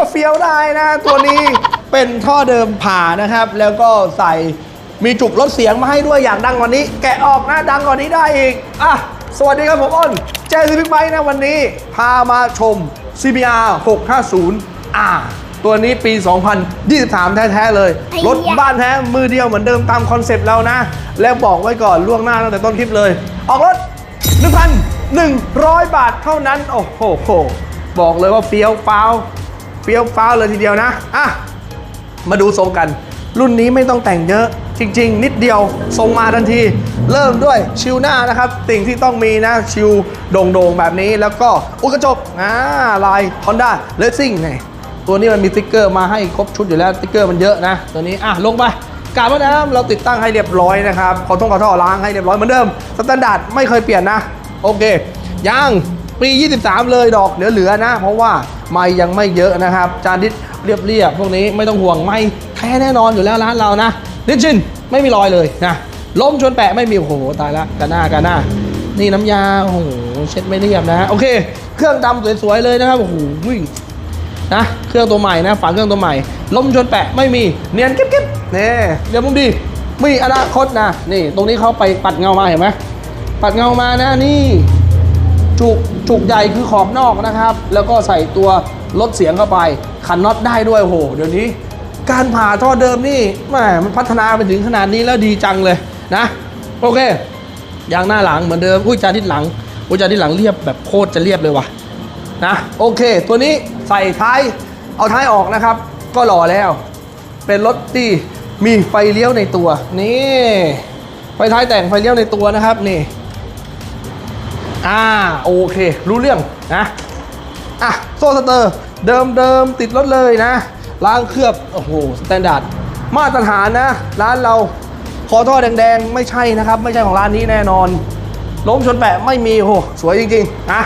็เฟี้ยวได้นะ ตัวนี้เป็นท่อเดิมผ่านะครับ แล้วก็ใส่มีจุกลดเสียงมาให้ด้วยอยากดังกว่านี้ แกะออกนะดังกว่านี้ได้อีกอะสวัสดีครับผมอ้นเจซี่บิ๊กไบค์นะวันนี้ พามาชม CBR 650 R ตัวนี้ปี 2023 แท้ๆเลย รถบ้านแท้มือเดียวเหมือนเดิมตามคอนเซปต์เรานะ แล้วบอกไว้ก่อนล่วงหน้าตั้งแต่ต้นคลิปเลย ออกรถ 1,100 บาทเท่านั้น โอ้โห บอกเลยว่าเฟี้ยวฟ้าว เฟี้ยวฟ้าวเลยทีเดียวนะ อะ มาดูทรงกัน รุ่นนี้ไม่ต้องแต่งเยอะ จริง ๆ นิดเดียวทรงมาทันที เริ่มด้วยชิวหน้านะครับ สิ่งที่ต้องมีนะ ชิวโด่งๆ แบบนี้แล้วก็อุกระจกอ่าลาย Honda Racing ไงตัวนี้มันมีสติ๊กเกอร์มาให้ครบชุดอยู่แล้วสติ๊กเกอร์มันเยอะนะ ตัวนี้อะลงไปกาบน้ำเราติดตั้งให้เรียบร้อยนะครับขอท่องขอท่อล้างให้เรียบร้อยเหมือนเดิมสแตนดาร์ดไม่เคยเปลี่ยนนะ โอเคยังปี 23 เลยดอกเหลือๆนะ เพราะว่า ไม่ยังไม่เยอะนะครับ จานดิสเรียบๆพวกนี้ไม่ต้องห่วงไม่แท้แน่นอนอยู่แล้วร้านเรานะนิชินไม่มีรอยเลยนะล้มชนแปะไม่มีโอ้โหตายละกันหน้ากันหน้า นี่น้ำยาโอ้โหเช็ดไม่เรียบนะ โอเค เครื่องดำสวยๆเลยนะครับโอ้โหวิ่งนะเครื่องตัวใหม่นะฝาเครื่องตัวใหม่ ล้มชนแปะไม่มีเนียนกิ๊บๆนี่เดี๋ยวมุมดีมีอนาคตนะนี่ ตรงนี้เขาไปปัดเงามาเห็นไหมปัดเงามานะนี่ จุกจุกใหญ่คือขอบนอกนะครับ แล้วก็ใส่ตัวลดเสียงเข้าไป ขันน็อตได้ด้วยโห เดี๋ยวนี้ การผ่าท่อเดิมนี่แหมมันพัฒนาไปถึงขนาดนี้แล้วดีจังเลยนะ โอเคยางหน้าหลังเหมือนเดิมอุ้ยจานทิศหลังอุ้ยจานทิศหลังเรียบแบบโคตรจะเรียบเลยว่ะนะโอเค ตัวนี้ใส่ท้ายเอาท้ายออกนะครับ ก็หล่อแล้ว เป็นรถที่มีไฟเลี้ยวในตัวนี่ไฟท้ายแต่งไฟเลี้ยวในตัวนะครับนี่ อ่าโอเค รู้เรื่องนะอะโซ่สเตอร์เดิมเดิมติดรถเลยนะ ล้างเคลือบ โอ้โหสแตนดาร์ดมาตรฐานนะ ร้านเราคอท่อแดงๆ ไม่ใช่นะครับ ไม่ใช่ของร้านนี้แน่นอน ล้มชนแปะไม่มีโอ้โหสวยจริงๆนะ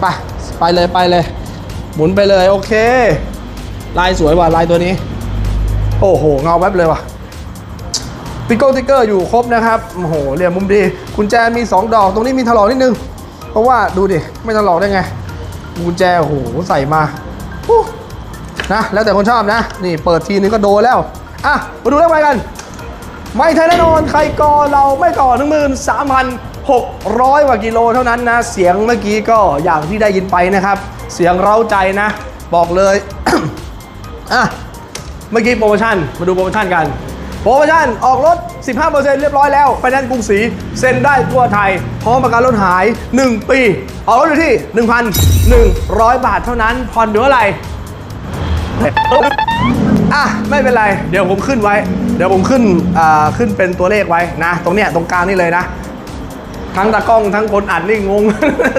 ไปไปเลยไปเลย หมุนไปเลย โอเค ลายสวยว่ะลายตัวนี้ โอ้โห เงาแวบเลยว่ะ ติ๊กเกอร์ติ๊กเกอร์อยู่ครบนะครับโอ้โหเหลี่ยมมุมดีกุญแจมี 2 ดอกตรงนี้มีถลอกนิดนึง เพราะว่าดูดิ ไม่ถลอกได้ไงกุญแจโอ้โหใส่มาอู้นะแล้วแต่คนชอบนะ นี่เปิดทีนึงก็โดนแล้ว อะ มาดูเรื่องไปกัน ไม่แท้แน่นอนใครก่อเราไม่ก่อหนึ่งหมื่นสามพันหกร้อยกว่ากิโลเท่านั้นนะ เสียงเมื่อกี้ก็อย่างที่ได้ยินไปนะครับ เสียงเร้าใจนะ บอกเลยอะเมื่อกี้โปรโมชั่นมาดูโปรโมชั่นกัน โปรโมชั่นออกรถ 15%เรียบร้อยแล้วไฟแนนซ์กรุงศรีเซ็นได้ทั่วไทย พร้อมประกันรถหาย 1 ปี ออกรถอยู่ที่ 1,100 บาทเท่านั้นผ่อนเดือนเท่าไหร่อะ ไม่เป็นไร เดี๋ยวผมขึ้นไว้ เดี๋ยวผมขึ้นอ่าขึ้นเป็นตัวเลขไว้นะ ตรงเนี้ยตรงกลางนี่เลยนะ ทั้งตากล้องทั้งคนอัดนี่งง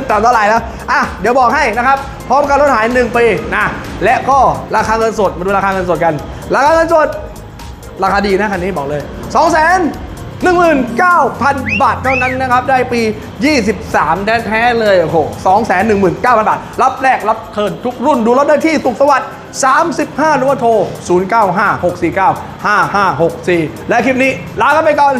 ตามเท่าไหร่แล้วอะเดี๋ยวบอกให้นะครับ พร้อมการลดหาย 1 ปีนะและก็ราคาเงินสดมาดูราคาเงินสดกัน ราคาเงินสด ราคาดีนะคันนี้บอกเลย2 1 9 0 0 0 บาทเท่านั้นนะครับ ได้ปี 23 แท้ๆเลย โอ้โห2 1 9 0 0 0 บาท รับแรกรับเทิร์นทุกรุ่นดูรถได้ที่สุขสวัสดิ์35 หรือว่าโทร 0956495564 และคลิปนี้ลากันไปก่อน